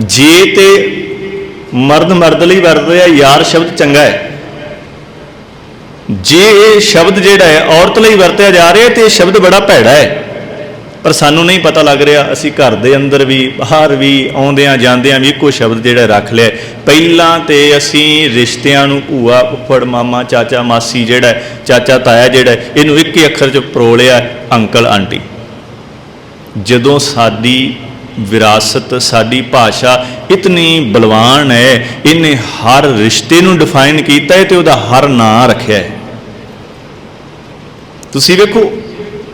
ਜੇ ਤੇ ਮਰਦ ਮਰਦ ਲਈ ਵਰਤਦੇ ਆ, ਯਾਰ ਸ਼ਬਦ ਚੰਗਾ ਹੈ। ਜੇ ਇਹ ਸ਼ਬਦ ਜਿਹੜਾ ਹੈ, ਔਰਤ ਲਈ ਵਰਤਿਆ ਜਾ ਰਿਹਾ, ਤੇ ਇਹ ਸ਼ਬਦ ਬੜਾ ਭੈੜਾ ਹੈ। ਪਰ ਸਾਨੂੰ ਨਹੀਂ ਪਤਾ ਲੱਗ ਰਿਹਾ, ਅਸੀਂ ਘਰ ਦੇ ਅੰਦਰ ਵੀ, ਬਾਹਰ ਵੀ, ਆਉਂਦਿਆਂ ਜਾਂਦਿਆਂ ਵੀ ਇੱਕੋ ਸ਼ਬਦ ਜਿਹੜਾ ਰੱਖ ਲਿਆ ਪਹਿਲਾਂ ਤੇ ਅਸੀਂ ਰਿਸ਼ਤਿਆਂ ਨੂੰ ਭੂਆ, ਫੁੱਫੜ, ਮਾਮਾ, ਚਾਚਾ, ਮਾਸੀ ਜਿਹੜਾ ਚਾਚਾ, ਤਾਇਆ ਜਿਹੜਾ ਇਹਨੂੰ ਇੱਕ ਹੀ ਅੱਖਰ 'ਚ ਪਰੋਲਿਆ, ਅੰਕਲ, ਆਂਟੀ। ਜਦੋਂ ਸਾਡੀ ਵਿਰਾਸਤ ਸਾਡੀ ਭਾਸ਼ਾ ਇਤਨੀ ਬਲਵਾਨ ਹੈ, ਇਹਨੇ ਹਰ ਰਿਸ਼ਤੇ ਨੂੰ ਡਿਫਾਈਨ ਕੀਤਾ ਹੈ ਤੇ ਉਹਦਾ ਹਰ ਨਾਂ ਰੱਖਿਆ ਹੈ। ਤੁਸੀਂ ਵੇਖੋ,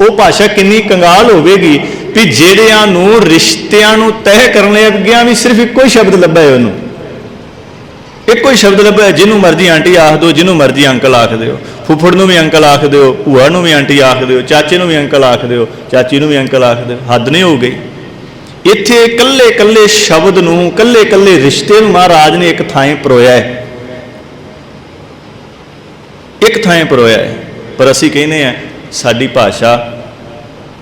ਉਹ ਭਾਸ਼ਾ ਕਿੰਨੀ ਕੰਗਾਲ ਹੋਵੇਗੀ ਵੀ ਜਿਹੜਿਆਂ ਨੂੰ ਰਿਸ਼ਤਿਆਂ ਨੂੰ ਤੈਅ ਕਰਨ ਲਈ ਅੱਗਿਆਂ ਵੀ ਸਿਰਫ ਇੱਕੋ ਹੀ ਸ਼ਬਦ ਲੱਭਾ ਹੈ ਉਹਨੂੰ। ਇੱਕੋ ਹੀ ਸ਼ਬਦ ਲੱਭਾ ਜਿਹਨੂੰ ਮਰਜ਼ੀ ਆਂਟੀ ਆਖ ਦਿਓ, ਜਿਹਨੂੰ ਮਰਜ਼ੀ ਅੰਕਲ ਆਖ ਦਿਓ। ਫੁੱਫੜ ਨੂੰ ਵੀ ਅੰਕਲ ਆਖ ਦਿਓ, ਭੂਆ ਨੂੰ ਵੀ ਆਂਟੀ ਆਖ ਦਿਓ, ਚਾਚੇ ਨੂੰ ਵੀ ਅੰਕਲ ਆਖ ਦਿਓ, ਚਾਚੀ ਨੂੰ ਵੀ ਅੰਕਲ ਆਖ ਦਿਓ, ਹੱਦ ਨਹੀਂ ਹੋ ਗਈ। ਇੱਥੇ ਇਕੱਲੇ ਇਕੱਲੇ ਸ਼ਬਦ ਨੂੰ, ਇਕੱਲੇ ਇਕੱਲੇ ਰਿਸ਼ਤੇ ਨੂੰ ਮਹਾਰਾਜ ਨੇ ਇੱਕ ਥਾਂ ਪਰੋਇਆ ਹੈ। ਇੱਕ ਥਾਂ ਪਰੋਇਆ ਹੈ। ਪਰ ਅਸੀਂ ਕਹਿੰਦੇ ਆ ਸਾਡੀ ਭਾਸ਼ਾ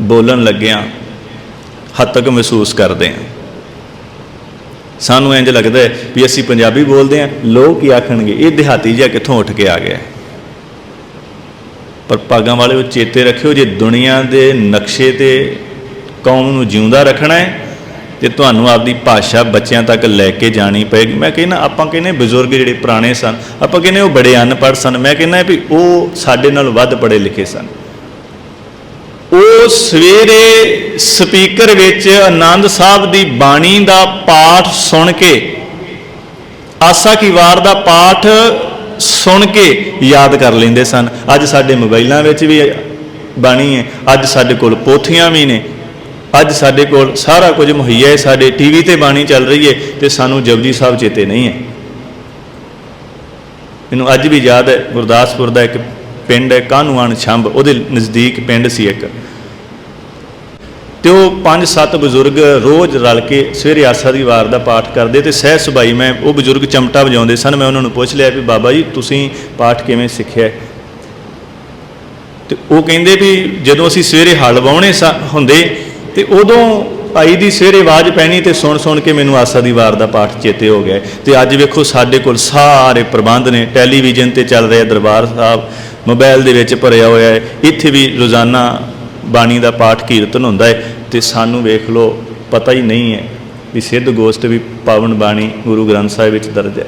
ਬੋਲਣ ਲੱਗਿਆਂ ਹੱਦ ਤੱਕ ਮਹਿਸੂਸ ਕਰਦੇ ਆ ਸਾਨੂੰ ਇੰਜ ਲੱਗਦਾ ਹੈ ਵੀ ਅਸੀਂ ਪੰਜਾਬੀ ਬੋਲਦੇ ਆ ਲੋਕ ਕੀ ਆਖਣਗੇ, ਇਹ ਦਿਹਾਤੀ ਜਿਹਾ ਕਿੱਥੋਂ ਉੱਠ ਕੇ ਆ ਗਿਆ ਪਰ ਭਾਗਾਂ ਵਾਲੇ ਉਹ ਚੇਤੇ ਰੱਖਿਓ, ਜੇ ਦੁਨੀਆ ਦੇ ਨਕਸ਼ੇ ਤੇ ਕੌਮ ਨੂੰ ਜਿਉਂਦਾ ਰੱਖਣਾ ਹੈ ਤੇ ਤੁਹਾਨੂੰ ਆਪਦੀ ਭਾਸ਼ਾ ਬੱਚਿਆਂ ਤੱਕ ਲੈ ਕੇ ਜਾਣੀ ਪਏਗੀ। ਮੈਂ ਕਹਿੰਦਾ, ਆਪਾਂ ਕਹਿੰਦੇ ਬਜ਼ੁਰਗ ਜਿਹੜੇ ਪੁਰਾਣੇ ਸਨ, ਆਪਾਂ ਕਹਿੰਦੇ ਉਹ ਬੜੇ ਅਨਪੜ੍ਹ ਸਨ। ਮੈਂ ਕਹਿੰਦਾ ਵੀ ਉਹ ਸਾਡੇ ਨਾਲ ਵੱਧ ਪੜ੍ਹੇ ਲਿਖੇ ਸਨ। ਉਹ ਸਵੇਰੇ ਸਪੀਕਰ ਵਿੱਚ ਆਨੰਦ ਸਾਹਿਬ ਦੀ ਬਾਣੀ ਦਾ ਪਾਠ ਸੁਣ ਕੇ, ਆਸਾ ਕੀ ਵਾਰ ਦਾ ਪਾਠ ਸੁਣ ਕੇ ਯਾਦ ਕਰ ਲੈਂਦੇ ਸਨ। ਅੱਜ ਸਾਡੇ ਮੋਬਾਈਲਾਂ ਵਿੱਚ ਵੀ ਬਾਣੀ ਹੈ, ਅੱਜ ਸਾਡੇ ਕੋਲ ਪੋਥੀਆਂ ਵੀ ਨੇ। ਅੱਜ ਸਾਡੇ ਕੋਲ ਸਾਰਾ ਕੁਝ ਮੁਹੱਈਆ ਹੈ, ਸਾਡੇ ਟੀਵੀ ਤੇ ਬਾਣੀ ਚੱਲ ਰਹੀ ਹੈ ਤੇ ਸਾਨੂੰ ਜਪਜੀ ਸਾਹਿਬ ਚੇਤੇ ਨਹੀਂ ਹੈ ਮੈਨੂੰ ਅੱਜ ਵੀ ਯਾਦ ਹੈ, ਗੁਰਦਾਸਪੁਰ ਦਾ ਇੱਕ ਪਿੰਡ ਹੈ ਕਾਨੂੰਨ ਛੰਭ ਉਹਦੇ ਨਜ਼ਦੀਕ ਪਿੰਡ ਸੀ ਇੱਕ ਤੇ ਉਹ ਪੰਜ ਸੱਤ ਬਜ਼ੁਰਗ ਰੋਜ਼ ਰਲ ਕੇ ਸਵੇਰੇ ਆਸਾ ਦੀ ਵਾਰ ਦਾ ਪਾਠ ਕਰਦੇ ਤੇ ਸਹਿ ਸੁਭਾਈ ਮੈਂ, ਉਹ ਬਜ਼ੁਰਗ ਚਮਟਾ ਵਜਾਉਂਦੇ ਸਨ, ਮੈਂ ਉਹਨਾਂ ਨੂੰ ਪੁੱਛ ਲਿਆ ਵੀ ਬਾਬਾ ਜੀ, ਤੁਸੀਂ ਪਾਠ ਕਿਵੇਂ ਸਿੱਖਿਆ ਹੈ? ਤੇ ਉਹ ਕਹਿੰਦੇ ਵੀ ਜਦੋਂ ਅਸੀਂ ਸਵੇਰੇ ਹਲ ਵਾਉਣੇ ਸਾ- ਹੁੰਦੇ ਤੇ ਉਦੋਂ ਭਾਈ ਦੀ ਸਵੇਰੇ ਆਵਾਜ਼ ਪੈਣੀ ਤੇ ਸੁਣ ਸੁਣ ਕੇ ਮੈਨੂੰ ਆਸਾ ਦੀ ਵਾਰ ਦਾ ਪਾਠ ਚੇਤੇ ਹੋ ਗਿਆ। ਹੈ। ਤੇ ਅੱਜ ਵੇਖੋ ਸਾਡੇ ਕੋਲ ਸਾਰੇ ਪ੍ਰਬੰਧ ਨੇ। ਟੈਲੀਵਿਜ਼ਨ ਤੇ ਚੱਲ ਰਿਹਾ ਦਰਬਾਰ ਸਾਹਿਬ, ਮੋਬਾਈਲ ਦੇ ਵਿੱਚ ਭਰਿਆ ਹੋਇਆ ਹੈ। ਇੱਥੇ ਵੀ ਰੋਜ਼ਾਨਾ ਬਾਣੀ ਦਾ ਪਾਠ ਕੀਰਤਨ ਹੁੰਦਾ ਹੈ। ਤੇ ਸਾਨੂੰ ਵੇਖ ਲਓ, ਪਤਾ ਹੀ ਨਹੀਂ ਹੈ ਵੀ ਸਿੱਧ ਗੋਸ਼ਟ ਵੀ ਪਾਵਨ ਬਾਣੀ ਗੁਰੂ ਗ੍ਰੰਥ ਸਾਹਿਬ ਵਿੱਚ ਦਰਜ ਹੈ।